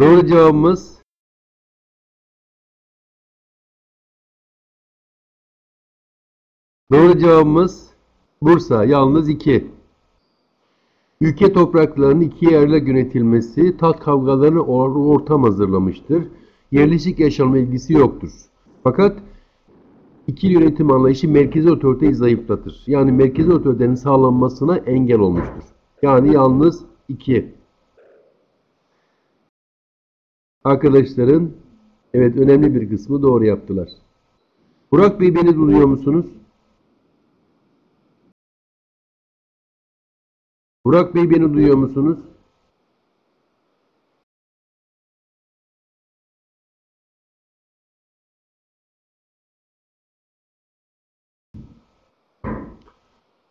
Doğru cevabımız Doğru cevabımız Bursa. Yalnız 2. Ülke topraklarının iki yerle yönetilmesi tat kavgalarını or- ortam hazırlamıştır. Yerleşik yaşam ilgisi yoktur. Fakat ikili yönetim anlayışı merkezi otoriteyi zayıflatır. Yani merkezi otoritenin sağlanmasına engel olmuştur. Yani yalnız 2. Arkadaşların evet önemli bir kısmı doğru yaptılar. Burak Bey beni duyuyor musunuz? Burak Bey beni duyuyor musunuz?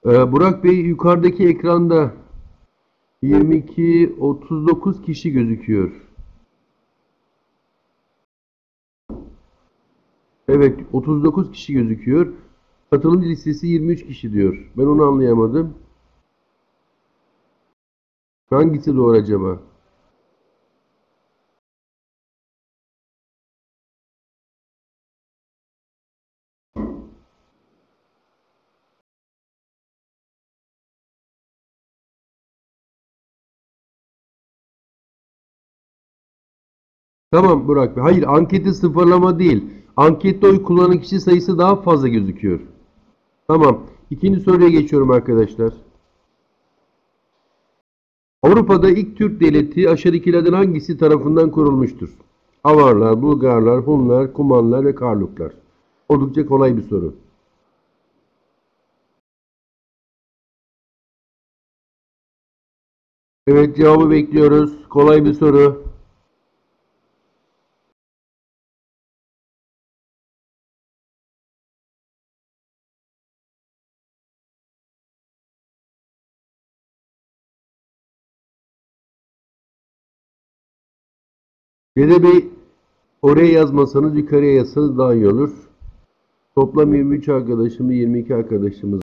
Ee, Burak Bey yukarıdaki ekranda 22 39 kişi gözüküyor. Evet 39 kişi gözüküyor. Katılımcı listesi 23 kişi diyor. Ben onu anlayamadım. Hangisi doğru acaba? Tamam Burak Bey. Hayır anketi sıfırlama değil. Ankette oy kullanan kişi sayısı daha fazla gözüküyor. Tamam. İkinci soruya geçiyorum arkadaşlar. Avrupa'da ilk Türk devleti aşağıdakilerden hangisi tarafından kurulmuştur? Avarlar, Bulgarlar, Hunlar, Kumanlar ve Karluklar. Oldukça kolay bir soru. Evet cevabı bekliyoruz. Kolay bir soru. Dede Bey oraya yazmasanız yukarıya yazsanız daha iyi olur. Toplam 23 arkadaşımız 22 arkadaşımız